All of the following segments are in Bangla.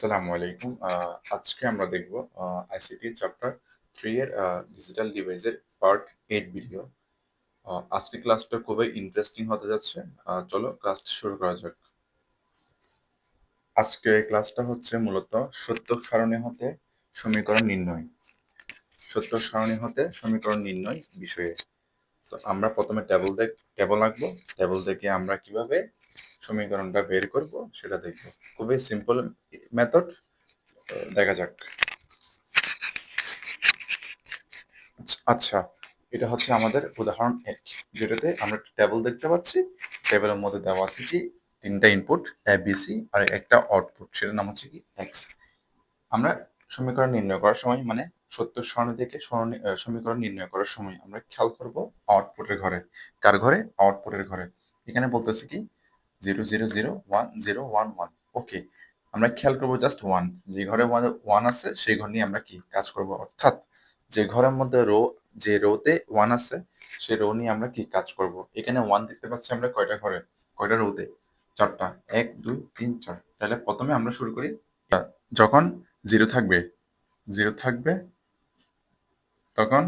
আসসালামু আলাইকুম। আজকে আমরা দেখব আইসিটি চ্যাপ্টার থ্রি এর ডিজিটাল ডিভাইসের পার্ট এইট ভিডিও আজকে ক্লাসটা খুবই ইন্টারেস্টিং হতে যাচ্ছে। চলো ক্লাসটা শুরু করা যাক। আজকে ক্লাসটা হচ্ছে মূলত সত্য সারণী হতে সমীকরণ নির্ণয়। সত্য সারণী হতে সমীকরণ নির্ণয় বিষয়ে। তো আমরা প্রথমে টেবল দেখ টেবল আঁকবো। টেবল দেখে আমরা কীভাবে সমীকরণটা বের করব, সেটা দেখব। খুবই সিম্পল মেথড দেখা যাক। আচ্ছা- এটা হচ্ছে আমাদের উদাহরণ এক, যেটাতে আমরা একটা টেবিল দেখতে পাচ্ছি। টেবিলের মধ্যে দেওয়া আছে কি, তিনটা ইনপুট এ বি সি আর একটা আউটপুট সেটার নাম হচ্ছে কি এক্স আমরা সমীকরণ নির্ণয় করার সময় মানে সত্য সারণী থেকে সমীকরণ নির্ণয় করার সময় আমরা খেয়াল করব আউটপুটের ঘরে। কার ঘরে? আউটপুটের ঘরে। এখানে বলতেছে কি zero zero zero one zero one one okay আমরা খেয়াল করব জাস্ট ওয়ান যে ঘরে ওয়ান আছে, সেই ঘর নিয়ে আমরা কি কাজ করব? অর্থাৎ যে ঘরের মধ্যে রো যে রোতে ওয়ান আছে সেই রো নিয়ে আমরা কি কাজ করব? এখানে ওয়ান দেখতে পাচ্ছি আমরা কয়টা ঘরে? কয়টা রোতে চারটা। এক, দুই, তিন, চার। তাহলে প্রথমে আমরা শুরু করি। যখন জিরো থাকবে জিরো থাকবে, তখন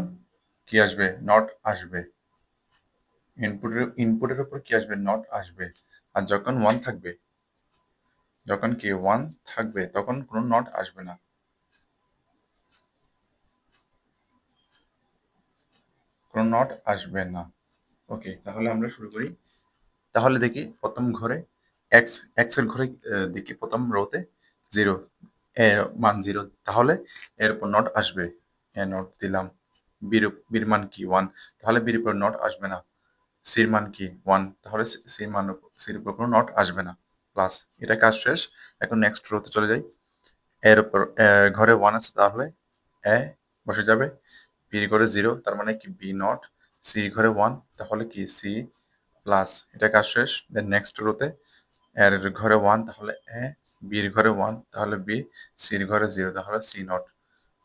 কি আসবে? নট আসবে। ইনপুটের ইনপুটের উপর কি আসবে? নট আসবে। আর যখন ওয়ান থাকবে, যখন কি ওয়ান থাকবে, তখন কোনো নট আসবে না। কোনো নট আসবে না। ওকে তাহলে আমরা শুরু করি। তাহলে দেখি প্রথম ঘরে এক্স এক্সের ঘরে দেখি প্রথম রোতে জিরো এর মান জিরো তাহলে এর উপর নট আসবে। এ নট দিলাম। বির বির মান কি? ওয়ান তাহলে বির উপর নট আসবে না। সির মান কি ওয়ান তাহলে সির মান সির উপর কোনো নট আসবে না। প্লাস এটা কাজ শেষ। এখন নেক্সট রোতে চলে যাই। এর উপর ঘরে ওয়ান আছে তাহলে এ বসে যাবে। বির ঘরে জিরো তার মানে কি বি নট সি ঘরে ওয়ান তাহলে কি সি প্লাস এটা কাজ শেষ। দেন নেক্সট রোতে এর ঘরে ওয়ান তাহলে এ। বির ঘরে ওয়ান তাহলে বি সির ঘরে জিরো তাহলে C not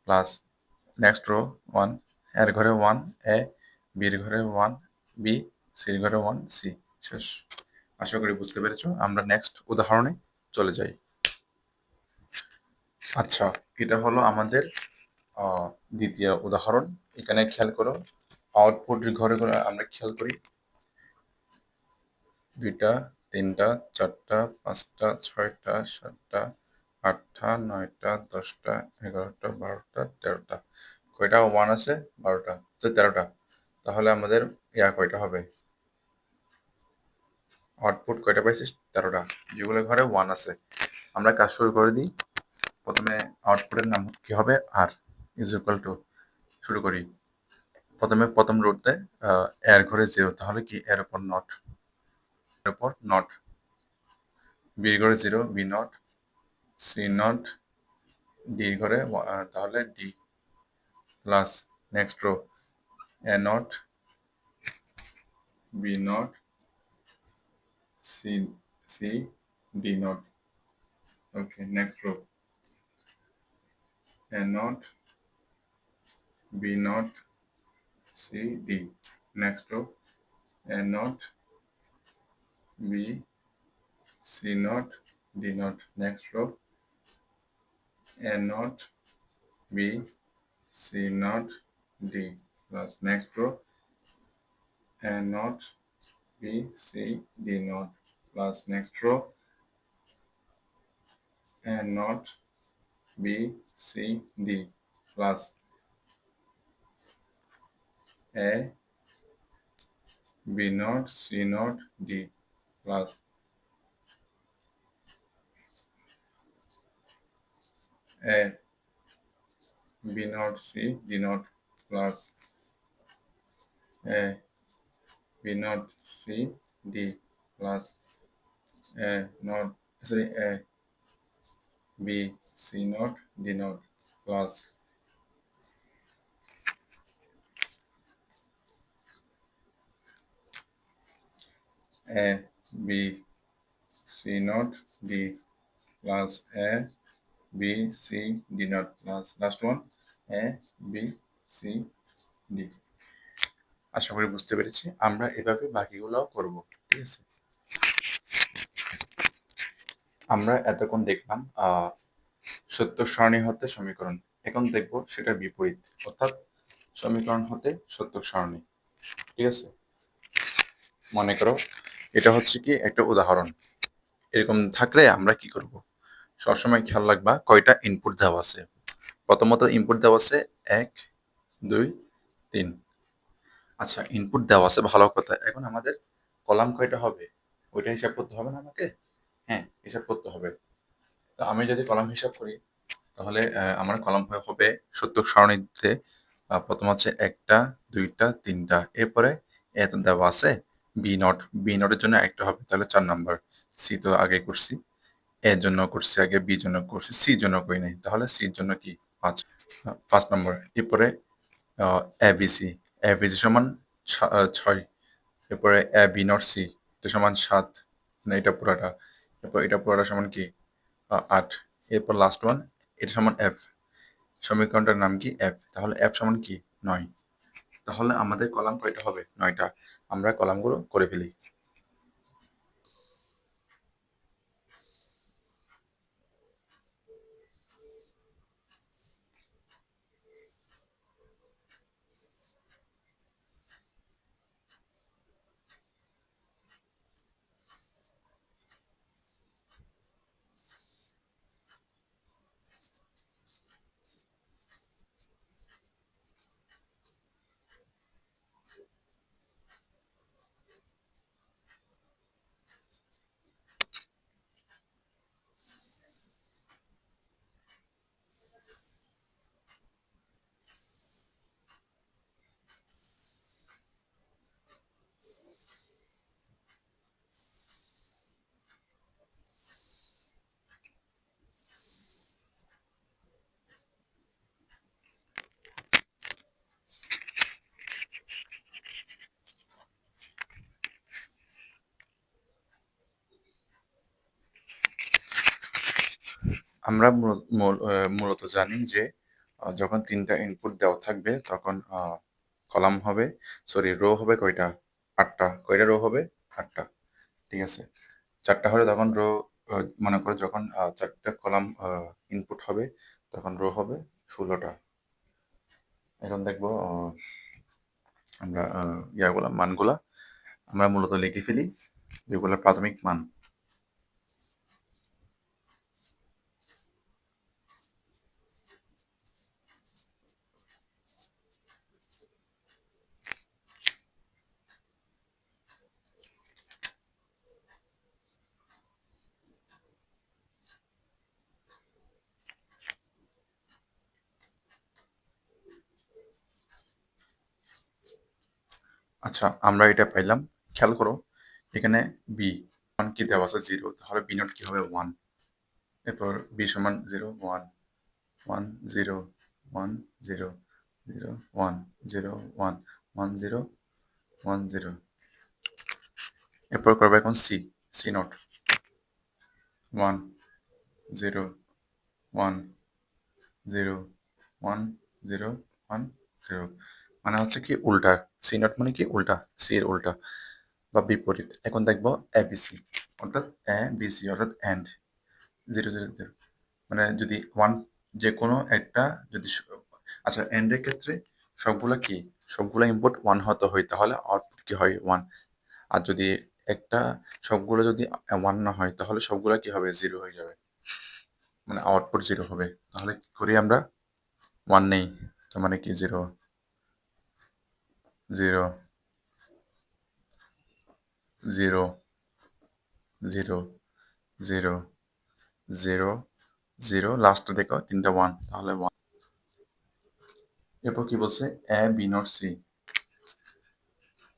plus next row ওয়ানের ঘরে ওয়ান এ। বির ঘরে ওয়ান বি সির ঘরে ওয়ান সি শেষ। আশা করি বুঝতে পেরেছ। আমরা নেক্সট উদাহরণে চলে যাই। আচ্ছা এটা হলো আমাদের দ্বিতীয় উদাহরণ। এখানে খেয়াল করো আউটপুট ঘরে করে আমরা খেয়াল করি। দুইটা, তিনটা, চারটা, পাঁচটা, ছয়টা, সাতটা, আটটা, নয়টা, দশটা, এগারোটা, বারোটা, তেরোটা। কয়টা? ওয়ান আছে, বারোটা। তো তেরোটা। তাহলে আমাদের ইয়া কয়টা হবে? আউটপুট কয়টা পাইছি তেরোটা। যেগুলো ঘরে ওয়ান আছে। আমরা কাজ শুরু করে দিই। প্রথমে আউটপুটের নাম কি হবে? আর ইজ ইকুয়াল টু শুরু করি। প্রথমে প্রথম রোডতে এর ঘরে জিরো তাহলে কি? এর উপর নট এর উপর নট বি ঘরে zero B not C not D ঘরে তাহলে D plus next row A not B not C, C, D naught. Okay, next row. A naught, B naught, C, D. Next row. A naught, B, C naught, D naught. Next row. A naught, B, C naught, D. Plus next row. A naught, B, C, D naught plus next row and not B, C, D plus A, B not C not D plus A, B not C, D not. plus A, B not C, D plus A not sorry A B C not D not plus a, b, c not, d plus a, b, c, d not plus, last one, a, b, c, d. আশা করি বুঝতে পেরেছি। আমরা এভাবে বাকিগুলোও করব, ঠিক আছে? আমরা এতক্ষণ দেখলাম সত্য সারণী হতে সমীকরণ। এখন দেখব সেটার বিপরীত, অর্থাৎ সমীকরণ হতে সত্য সারণী। ঠিক আছে? মনে করো, এটা হচ্ছে কি একটা উদাহরণ। এরকম থাকলে আমরা কি করব? সবসময় খেয়াল রাখবা, কয়টা ইনপুট দেওয়া আছে? প্রথমত ইনপুট দেওয়া আছে এক, দুই, তিন। আচ্ছা ইনপুট দেওয়া আছে, ভালো কথা। এখন আমাদের কলাম কয়টা হবে? ওইটা হিসাব করতে হবে না আমাকে? হ্যাঁ হিসাব করতে হবে। তো আমি যদি কলাম হিসাব করি, তাহলে আমার কলাম হবে সত্যক সারণীতে প্রথম হচ্ছে একটা, দুইটা, তিনটা। এরপরে এত দেওয়া আছে বি নট বি নটের জন্য একটা হবে, তাহলে চার নাম্বার সি তো আগে করছি। এর জন্য করছি আগে বি জন্য করছি সি জন্য করি নাই। তাহলে সির জন্য কি? পাঁচ পাঁচ নম্বর এরপরে A B C A B C সমান ছয়। এরপরে এ বি নট সি এটা সমান সাত। মানে এটা পুরাটা। এরপর এটা পুরোটা সমান কি? আট। এরপর লাস্ট ওয়ান এটা সমান এফ সমীকরণটার নাম কি এফ তাহলে এফ সমান কি? নয়। তাহলে আমাদের কলাম কয়টা হবে? নয়টা। আমরা কলামগুলো করে ফেলি। আমরা মূল- মূল- মূলত জানি যে যখন তিনটা ইনপুট দেওয়া থাকবে, তখন কলাম হবে সরি রো হবে কয়টা? আটটা। কয়টা রো হবে? আটটা। ঠিক আছে? চারটা হলে তখন রো মনে করো যখন চারটা কলাম ইনপুট হবে, তখন রো হবে ষোলোটা। এখন দেখব আমরা ইয়াগুলা, মানগুলা আমরা মূলত লিখে ফেলি যেগুলো প্রাথমিক মান। আচ্ছা আমরা এটা পাইলাম। খেয়াল করো, এখানে বি ওয়ান কি দেওয়া আছে? জিরো তাহলে বি নট কি হবে? ওয়ান এরপর বি সমান zero one one zero one zero zero one zero one one zero one zero এরপর করবে এখন C C not one zero one zero one zero one zero মানে হচ্ছে কি উল্টা সি নট মানে কি উল্টা সি এর উল্টা বা বিপরীত। এখন দেখব এ বি সি অর্থাৎ এ বি সি অর্থাৎ অ্যান্ড জিরো জিরো জিরো মানে যদি ওয়ান যে কোনো একটা যদি আচ্ছা এন্ড এর ক্ষেত্রে সবগুলা কি? সবগুলা ইনপুট ওয়ান হতে হয়, তাহলে আউটপুট কি হয় ওয়ান আর যদি একটা সবগুলো যদি ওয়ান না হয়, তাহলে সবগুলো কি হবে? জিরো হয়ে যাবে। মানে আউটপুট জিরো হবে। তাহলে কি করি আমরা? ওয়ান নেই তো মানে কি zero zero zero zero zero zero zero. লাস্টে দেখো, তিনটা ওয়ান তাহলে ওয়ান এরপর কি বলছে? এ বি নট সি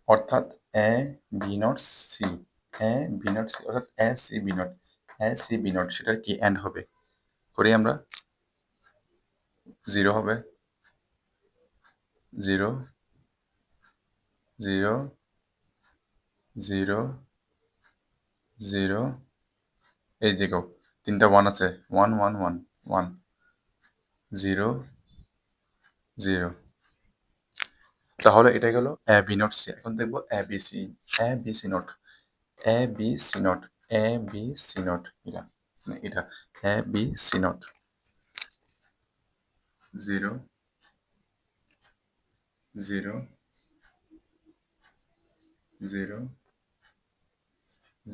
অর্থাৎ A B not C A B not C অর্থাৎ A C B not A C B not সেটার কি এন্ড হবে? করি আমরা। জিরো হবে। Zero zero zero zero. এই যে গো তিনটা ওয়ান আছে। One one one one zero zero তাহলে এটা গেল এ বি নট সি এখন দেখব A B C A B C not A B C not A B C not এটা মানে এটা। A B C not zero zero zero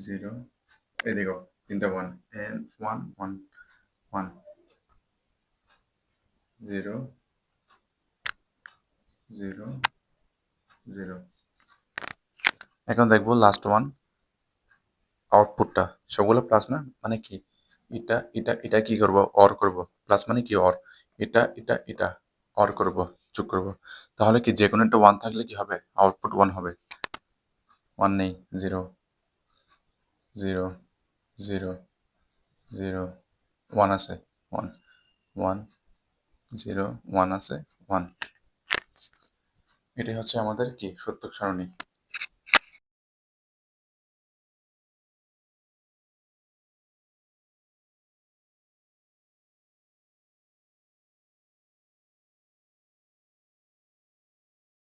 zero এদিকে তিনটা one and one one one zero zero zero এখন দেখব লাস্ট ওয়ান আউটপুটটা সবগুলো প্লাস না? মানে কি? এটা এটা এটা কি করব? অর করব। প্লাস মানে কি অর এটা এটা এটা অর করব, যোগ করব। তাহলে কি যে কোনো একটা ওয়ান থাকলে কি হবে? আউটপুট ওয়ান হবে। নেই zero zero zero zero one আছে ওয়ান ওয়ান জিরো ওয়ান আছে ওয়ান এটাই হচ্ছে আমাদের কি সত্যক সারণী?